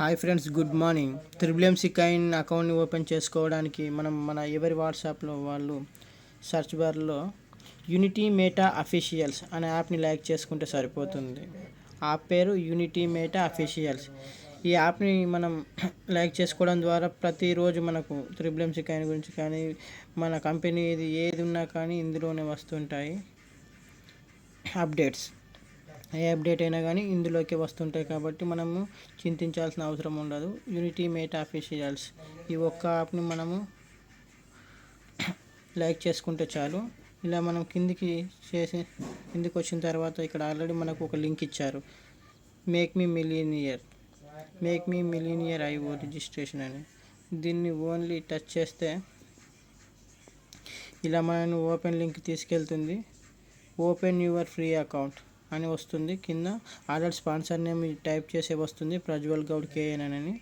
Hi friends good morning. Triple MC coin అకౌంట్ని open చేసుకోవడానికి మనం మన ఎవరి వాట్సాప్లో వాళ్ళు సెర్చ్ బార్లో యూనిటీ మేటా అఫీషియల్స్ అనే యాప్ని లైక్ చేసుకుంటే సరిపోతుంది. యాప్ పేరు యూనిటీ మేటా అఫీషియల్స్. ఈ యాప్ని మనం లైక్ చేసుకోవడం ద్వారా ప్రతిరోజు మనకు త్రిబుల్ ఎంసీ కైన్ గురించి కానీ మన కంపెనీ ఏది ఏది ఉన్నా కానీ ఇందులోనే వస్తుంటాయి అప్డేట్స్. ఏ అప్డేట్ అయినా కానీ ఇందులోకి వస్తుంటాయి కాబట్టి మనము చింతించాల్సిన అవసరం ఉండదు. యూనిటీ మేట్ ఆఫీషియల్స్ ఈ ఒక్క యాప్ని మనము లైక్ చేసుకుంటే చాలు. ఇలా మనం కిందికి చేసి కిందికి వచ్చిన తర్వాత ఇక్కడ ఆల్రెడీ మనకు ఒక లింక్ ఇచ్చారు. Make me millionaire make me millionaire IO registration అని. దీన్ని ఓన్లీ టచ్ చేస్తే ఇలా మనను ఓపెన్ లింక్ తీసుకెళ్తుంది. ఓపెన్ యువర్ ఫ్రీ అకౌంట్ అని వస్తుంది. కింద ఆర్డర్ స్పాన్సర్ నేమ్ టైప్ చేసే వస్తుంది. ప్రజ్వల్ గౌడ్ కేఎన్ అని.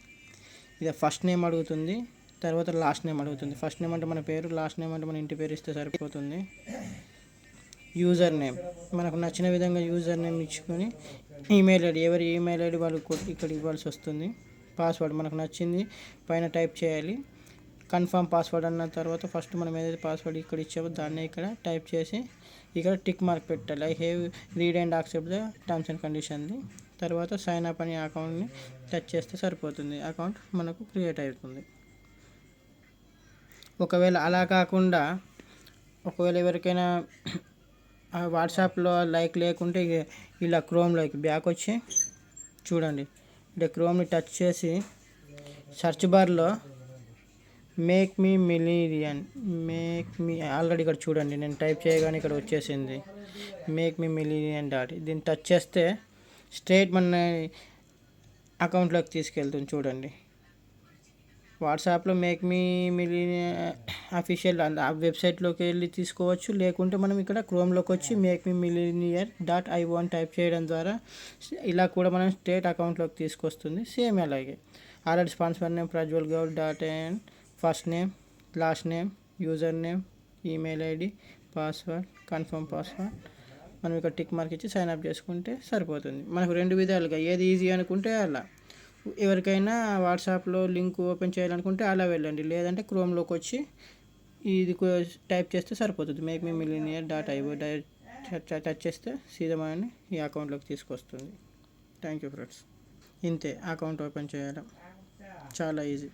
ఇది ఫస్ట్ నేమ్ అడుగుతుంది. తర్వాత లాస్ట్ నేమ్ అడుగుతుంది. ఫస్ట్ నేమ్ అంటే మన పేరు లాస్ట్ నేమ్ అంటే మన ఇంటి పేరు ఇస్తే సరిపోతుంది. Username. మనకు నచ్చిన విధంగా యూజర్ నేమ్ ఇచ్చుకొని ఈమెయిల్ ఐడి ఎవరి ఈమెయిల్ ఐడి వాళ్ళు ఇక్కడ ఇవ్వాల్సి వస్తుంది. పాస్వర్డ్ మనకు నచ్చింది పైన టైప్ చేయాలి. కన్ఫర్మ్ పాస్వర్డ్ అన్న తర్వాత ఫస్ట్ మనం ఏదైతే పాస్వర్డ్ ఇక్కడ ఇచ్చామో దాన్ని ఇక్కడ టైప్ చేసి ఇక్కడ టిక్ మార్క్ పెట్టాలి. I have read and accept the terms and కండిషన్ది తర్వాత సైన్ అప్ అనే అకౌంట్ని టచ్ చేస్తే సరిపోతుంది. అకౌంట్ మనకు క్రియేట్ అవుతుంది. ఒకవేళ అలా కాకుండా ఒకవేళ ఎవరికైనా వాట్సాప్లో లైక్ లేకుంటే ఇక ఇలా క్రోమ్లోకి బ్యాక్ వచ్చి చూడండి. ఇక్కడ క్రోమ్ని టచ్ చేసి సెర్చ్ బార్లో make me millionaire make me already ఇక్కడ చూడండి నేను టైప్ చేయగానే ఇక్కడ వచ్చేసింది. Make me millionaire dot. దీన్ని టచ్ చేస్తే స్ట్రేట్ మన అకౌంట్లోకి తీసుకెళ్తుంది చూడండి. వాట్సాప్లో మేక్ మీ మిలీనియన్ అఫీషియల్ ఆ వెబ్సైట్లోకి వెళ్ళి తీసుకోవచ్చు. లేకుంటే మనం ఇక్కడ క్రోమ్లోకి వచ్చి make me millionaire dot I one type చేయడం ద్వారా ఇలా కూడా మనం స్టేట్ అకౌంట్లోకి తీసుకొస్తుంది. సేమ్ అలాగే. Already sponsor name Prajwal Goud dot and first name last name username email ID password confirm password మనం ఇక్కడ టిక్ మార్క్ ఇచ్చి సైన్ అప్ చేసుకుంటే సరిపోతుంది. మనకు రెండు విధాలుగా ఏది ఈజీ అనుకుంటే అలా. ఎవరికైనా వాట్సాప్లో లింక్ ఓపెన్ చేయాలనుకుంటే అలా వెళ్ళండి. లేదంటే క్రోమ్లోకి వచ్చి ఇది టైప్ చేస్తే సరిపోతుంది. Make me millionaire dot IO touch చేస్తే సీదమాని ఈ అకౌంట్లోకి తీసుకొస్తుంది. థ్యాంక్ యూ ఫ్రెండ్స్ ఇంతే అకౌంట్ ఓపెన్ చేయడం చాలా ఈజీ